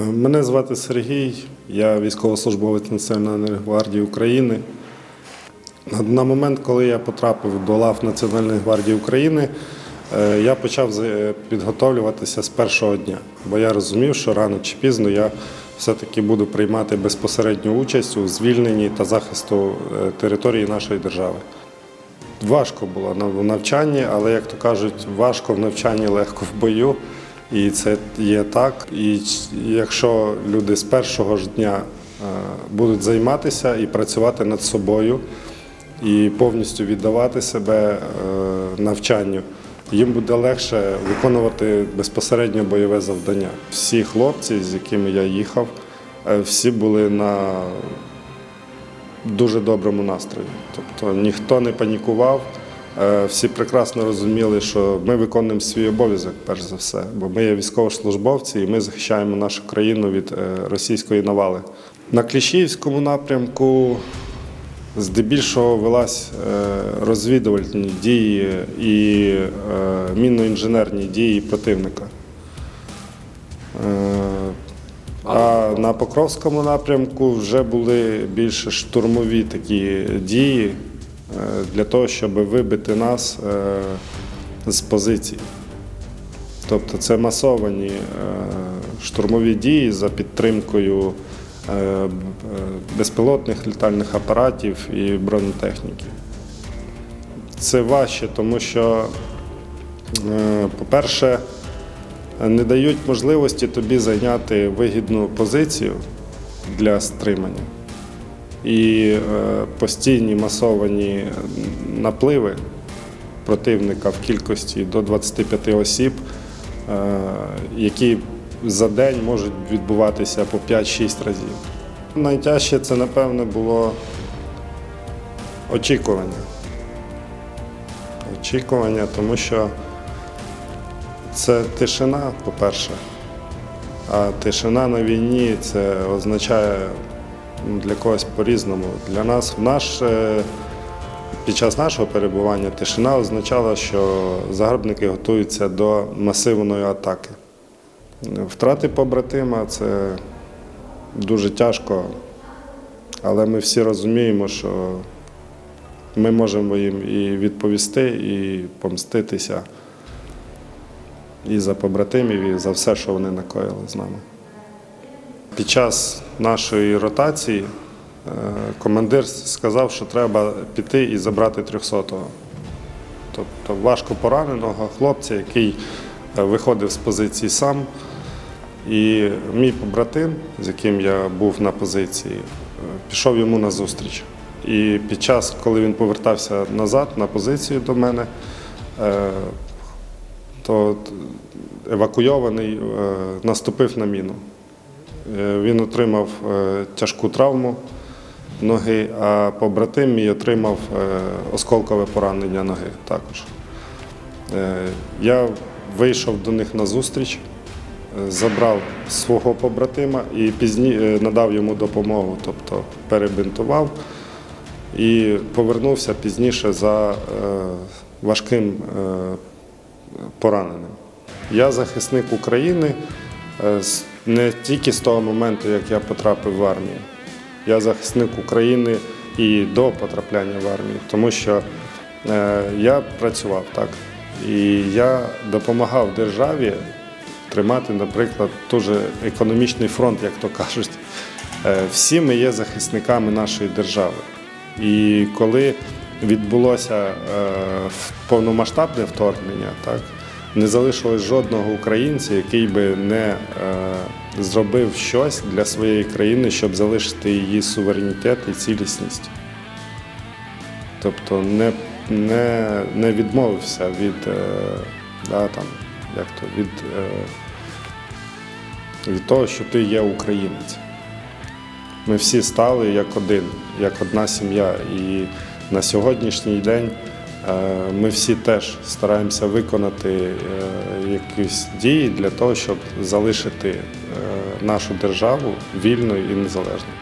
Е, Мене звати Сергій, я військовослужбовець Національної гвардії України. На- момент, коли я потрапив до лав Національної гвардії України, е, я почав підготовлюватися з першого дня, бо я розумів, що рано чи пізно я все-таки буду приймати безпосередню участь у звільненні та захисту е, території нашої держави. Важко було в навчанні, але як то кажуть, важко в навчанні, легко в бою. І це є так. І якщо люди з першого ж дня е, будуть займатися і працювати над собою, і повністю віддавати себе е, навчанню, їм буде легше виконувати безпосередньо бойове завдання. Всі хлопці, з якими я їхав, е, всі були на дуже доброму настрої. Тобто ніхто не панікував, всі прекрасно розуміли, що ми виконуємо свій обов'язок, перш за все, бо ми є військовослужбовці і ми захищаємо нашу країну від е, російської навали. На Кліщівському напрямку здебільшого велась е, розвідувальні дії і е, мінно-інженерні дії противника. Е, А на Покровському напрямку вже були більше штурмові такі дії е, для того, щоб вибити нас е, з позицій. Тобто це масовані е, штурмові дії за підтримкою е, е, безпілотних літальних апаратів і бронетехніки. Це важче, тому що, е, по-перше, не дають можливості тобі зайняти вигідну позицію для стримання. І е, постійні масовані напливи противника в кількості до 25 осіб, е, які за день можуть відбуватися по 5-6 разів. Найтяжче це, напевне, було очікування. Очікування, тому що це тишина, по-перше. А тишина на війні це означає для когось по-різному. Для нас в наш, е, під час нашого перебування тишина означала, що загарбники готуються до масивної атаки. Втрати побратима це дуже тяжко, але ми всі розуміємо, що ми можемо їм і відповісти, і помститися і за побратимів, і за все, що вони накоїли з нами. Під час нашої ротації е, командир сказав, що треба піти і забрати 300-го. Тобто важко пораненого хлопця, який е, виходив з позиції сам. І мій побратим, з яким я був на позиції, е, пішов йому на зустріч. І під час, коли він повертався назад на позицію до мене, то евакуйований наступив на міну. Е, Він отримав е, тяжку травму ноги, а побратим мій отримав е, осколкове поранення ноги також. Я вийшов до них на зустріч, забрав свого побратима і пізні надав йому допомогу, тобто перебинтував і повернувся пізніше за важким пораненим. Я захисник України не тільки з того моменту, як я потрапив в армію. Я захисник України і до потрапляння в армію, тому що е, я працював так. І я допомагав державі тримати, наприклад, дуже економічний фронт, як то кажуть. Е, Всі ми є захисниками нашої держави. І коли відбулося е, повномасштабне вторгнення, так, не залишилось жодного українця, який би не е, зробив щось для своєї країни, щоб залишити її суверенітет і цілісність. Тобто не, не, не відмовився від, е, да, там, як то, від, е, від того, що ти є українець. Ми всі стали як один, як одна сім'я. І на сьогоднішній день ми всі теж стараємося виконати е, якісь дії для того, щоб залишити е, нашу державу вільною і незалежною.